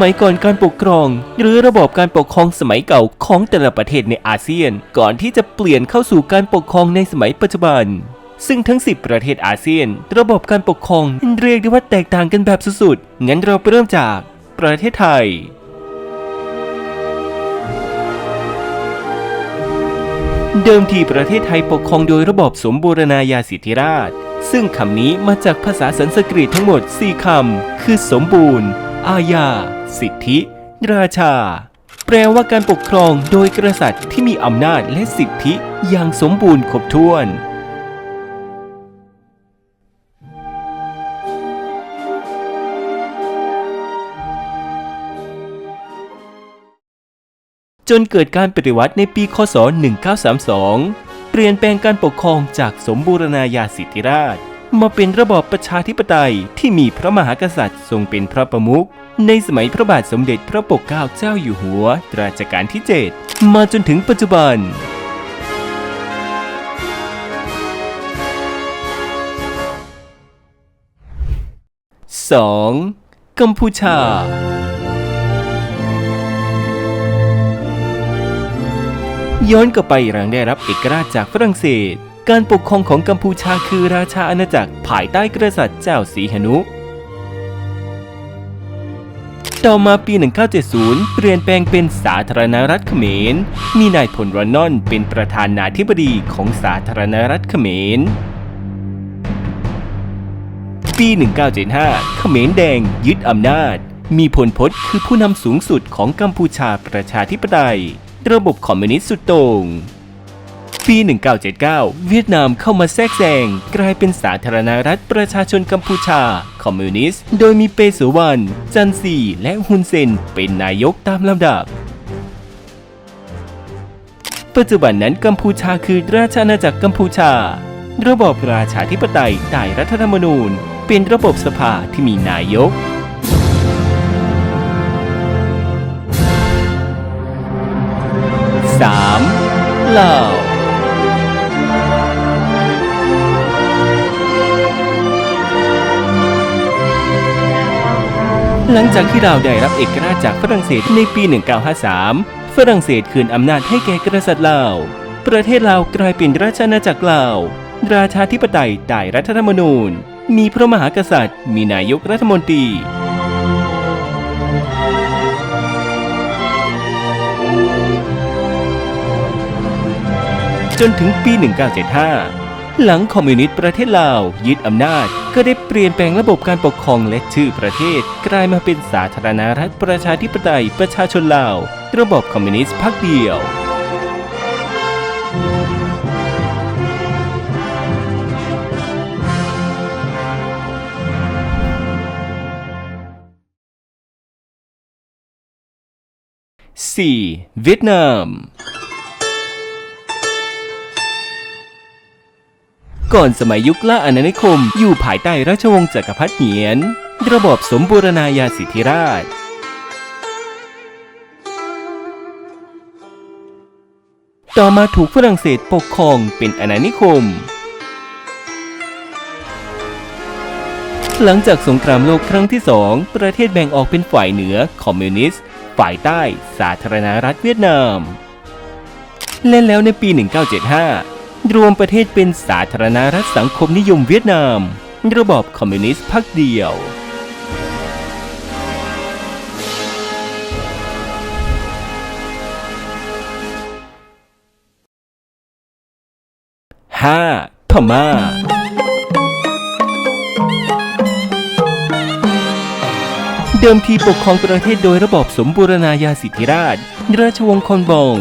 มัยก่อนการปกครอง หรือระบบการปกครองสมัยเก่าของแต่ละประเทศในอาเซียน ก่อนที่จะเปลี่ยนเข้าสู่การปกครองในสมัยปัจจุบัน ซึ่งทั้ง 10 ประเทศอาเซียน ระบบการปกครองเรียกได้ว่าแตกต่างกันแบบสุดๆงั้นเราไปเริ่มจากประเทศไทยเดิมทีประเทศไทยปกครองโดยระบบสมบูรณาญาสิทธิราช ซึ่งคำนี้มาจากภาษาสันสกฤตทั้งหมด 4 คำ คือสมบูรณ์ อาญา สิทธิ ราชา แปลว่าการปกครองโดยกษัตริย์ที่มีอำนาจและสิทธิอย่างสมบูรณ์ครบถ้วนจนเกิดการปฏิวัติในปี คศ 1932 เปลี่ยนแปลงการปกครองจากสมบูรณาญาสิทธิราช มาเป็นระบอบประชาธิปไตยที่มีพระมหากษัตริย์ทรงเป็นพระประมุขในสมัยพระบาทสมเด็จพระปกเกล้าเจ้าอยู่หัวรัชกาลที่ 7 มาจนถึงปัจจุบัน 2. กัมพูชาย้อนกลับไปหลังได้รับเอกราชจากฝรั่งเศส การปกครองของกัมพูชาคือราชาอาณาจักรภายใต้กษัตริย์เจ้าสีหนุ ต่อมาปี 1970 เปลี่ยนแปลงเป็นสาธารณรัฐเขมร มีนายพลรอนนอนเป็นประธานาธิบดีของสาธารณรัฐเขมร ปี 1975 เขมรแดงยึดอำนาจ มีพลพศคือผู้นำสูงสุดของกัมพูชาประชาธิปไตย ระบบคอมมิวนิสต์สุดโต่ง ปี 1979 เวียดนามเข้ามาแทรกแซงกลายเป็นสาธารณรัฐประชาชนกัมพูชา คอมมิวนิสต์ โดยมีเปสุวรรณจันทรีและฮุนเซน เป็นนายกตามลำดับ ปัจจุบันนั้นกัมพูชาคือราชอาณาจักรกัมพูชา ระบอบราชาธิปไตยใต้รัฐธรรมนูญ เป็นระบบสภาที่มีนายก 3. ลาว หลังจากที่ลาวได้รับเอกราชจากฝรั่งเศสในปี 1953 ฝรั่งเศสคืนอำนาจให้แก่กษัตริย์ลาว ประเทศลาวกลายเป็นราชอาณาจักรลาว ราชาธิปไตยใต้รัฐธรรมนูญ มีพระมหากษัตริย์ มีนายกรัฐมนตรีจนถึงปี 1975 หลังคอมมิวนิสต์ประเทศลาวยึดอำนาจ ก็ได้เปลี่ยนแปลงระบบการปกครองและชื่อประเทศ กลายมาเป็นสาธารณรัฐประชาธิปไตยประชาชนลาว ระบบคอมมิวนิสต์พรรคเดียว 4. เวียดนาม ก่อนสมัยยุคล่าอาณานิคม อยู่ภายใต้ราชวงศ์จักรพรรดิเหงียน ระบอบสมบูรณาญาสิทธิราชต่อมาถูกฝรั่งเศสปกครองเป็นอาณานิคม หลังจากสงครามโลกครั้งที่สองประเทศแบ่งออกเป็นฝ่ายเหนือคอมมิวนิสต์ ฝ่ายใต้สาธารณรัฐเวียดนามและแล้วในปี 1975 รวมประเทศเป็นสาธารณรัฐสังคมนิยมเวียดนาม ระบอบคอมมิวนิสต์พรรคเดียว 5. พม่าเดิมทีปกครองประเทศโดยระบอบสมบูรณาญาสิทธิราช ราชวงศ์คอนบอง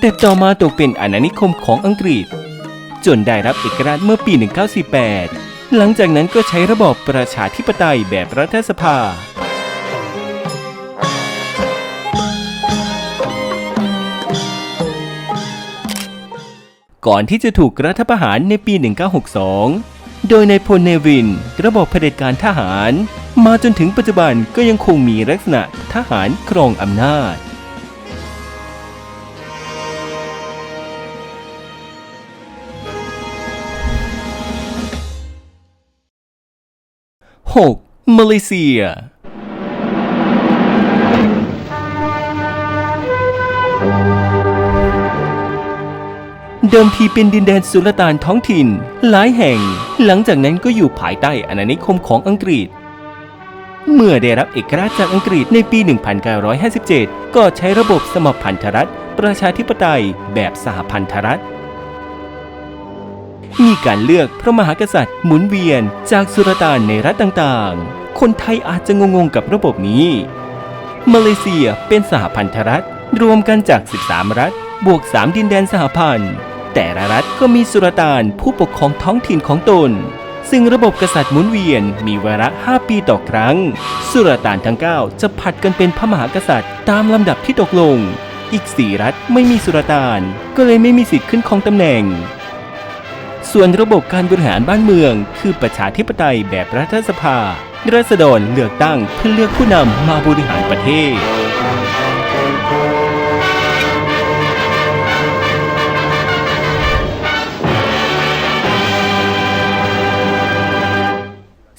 แต่ต่อมาตกเป็นอาณานิคมของอังกฤษ จนได้รับเอกราชเมื่อปี 1948 หลังจากนั้นก็ใช้ระบอบประชาธิปไตยแบบรัฐสภา ก่อนที่จะถูกรัฐประหารในปี 1962 โดยในายพลเนวิน ระบบเผด็จการทหาร มาจนถึงปัจจุบันก็ยังคงมีลักษณะทหารครองอำนาจ 6. มาเลเซีย เดิมทีเป็นดินแดนสุลต่านท้องถิ่น หลายแห่ง หลังจากนั้นก็อยู่ภายใต้อนานิคมของอังกฤษ เมื่อได้รับเอกราชจากอังกฤษในปี 1957 ก็ใช้ระบบสมพันธรัฐ ประชาธิปไตยแบบสหพันธรัฐ มีการเลือกพระมหากษัตริย์ หมุนเวียนจากสุลต่านในรัฐต่างๆ คนไทยอาจจะงงๆกับระบบนี้ มาเลเซียเป็นสหพันธรัฐ รวมกันจาก 13 รัฐ บวก 3 ดินแดนสหพันธ์ แต่ละรัฐก็มีสุลต่านผู้ปกครองท้องถิ่นของตน ซึ่งระบบกษัตริย์หมุนเวียนมีวาระ 5 ปีต่อครั้ง สุลต่านทั้ง 9 จะผัดกันเป็นพระมหากษัตริย์ ตามลำดับที่ตกลงอีก4รัฐไม่มีสุลต่าน ก็เลยไม่มีสิทธิ์ขึ้นครองตำแหน่ง ส่วนระบบการบริหารบ้านเมือง คือประชาธิปไตยแบบรัฐสภา ราษฎรเลือกตั้งเพื่อเลือกผู้นำมาบริหารประเทศ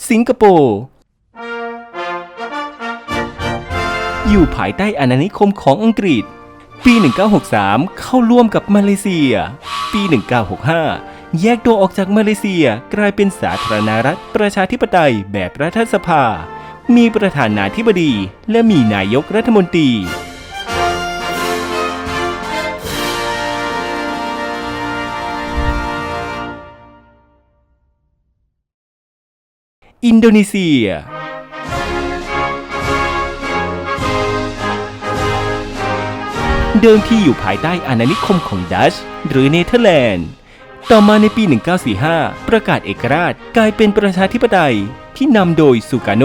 สิงคโปร์อยู่ภายใต้อาณานิคมของอังกฤษ ปี 1963 เข้าร่วมกับมาเลเซีย ปี 1965 แยกตัวออกจากมาเลเซียกลายเป็นสาธารณรัฐประชาธิปไตยแบบรัฐสภา มีประธานาธิบดี และมีนายกรัฐมนตรีอินโดนีเซีย เดิมที่อยู่ภายใต้อาณานิคมของดัช หรือเนเธอร์แลนด์ ต่อมาในปี 1945 ประกาศเอกราชกลายเป็นประชาธิปไตยที่นำโดยสุกาโน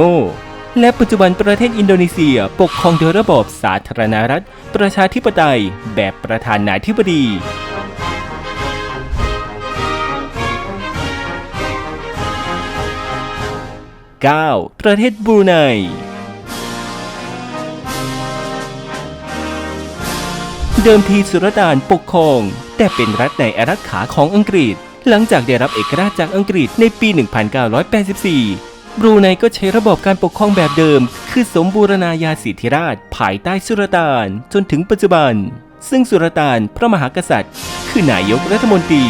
และปัจจุบันประเทศอินโดนีเซียปกครองโดยระบอบสาธารณรัฐ ประชาธิปไตยแบบประธานาธิบดี 9. ประเทศบรูไน เดิมทีสุลต่านปกครอง แต่เป็นรัฐในอารักขาของอังกฤษ หลังจากได้รับเอกราชจากอังกฤษในปี 1984 บรูไนก็ใช้ระบบการปกครองแบบเดิม คือสมบูรณาญาสิทธิราชภายใต้สุลต่านจนถึงปัจจุบัน ซึ่งสุลต่านพระมหากษัตริย์ คือนายกรัฐมนตรี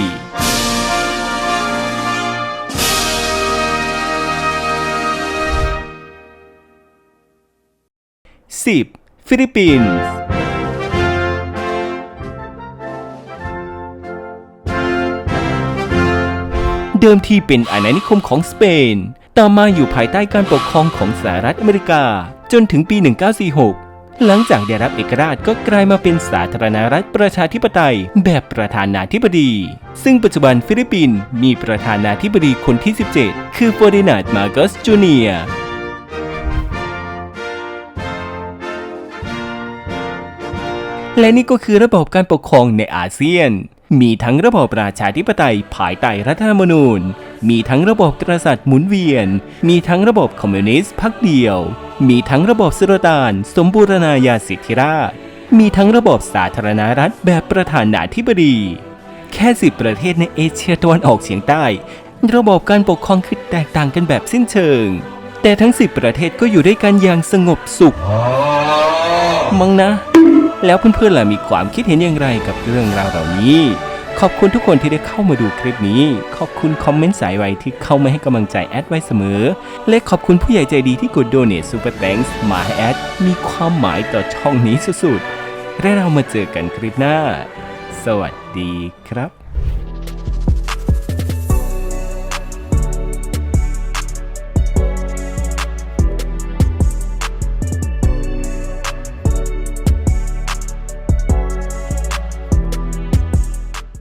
10. ฟิลิปปินส์ เดิมทีเป็นอาณานิคมของสเปน ต่อมาอยู่ภายใต้การปกครองของสหรัฐอเมริกา จนถึงปี 1946 หลังจากได้รับเอกราชก็กลายมาเป็นสาธารณรัฐประชาธิปไตยแบบประธานาธิบดี ซึ่งปัจจุบันฟิลิปปินส์มีประธานาธิบดีคนที่ 17 คือฟอร์ดินาดมาโกสจูเนียและนี่ก็คือระบบการปกครองในอาเซียน มีทั้งระบอบราชาธิปไตยภายใต้รัฐธรรมนูญ มีทั้งระบบกษัตริย์หมุนเวียน มีทั้งระบบคอมมิวนิสต์พรรคเดียว มีทั้งระบบสุลต่าน สมบูรณาญาสิทธิราช มีทั้งระบบสาธารณรัฐแบบประธานาธิบดี แค่สิบประเทศในเอเชียตะวันออกเฉียงใต้ ระบบการปกครองคือแตกต่างกันแบบสิ้นเชิง แต่ทั้งสิบประเทศก็อยู่ด้วยกันอย่างสงบสุขมั้งนะ แล้วเพื่อนๆล่ะมีความคิดเห็นอย่างไรกับเรื่องราวเหล่านี้ ขอบคุณทุกคนที่ได้เข้ามาดูคลิปนี้ ขอบคุณคอมเมนต์สายไวที่เข้ามาให้กำลังใจแอดไว้เสมอ และขอบคุณผู้ใหญ่ใจดีที่กดโดเน t ซูเปอร์แ n ง s มาให้แอดมีความหมายต่อช่องนี้สุดๆและเรามาเจอกันคลิปหน้า สวัสดีครับ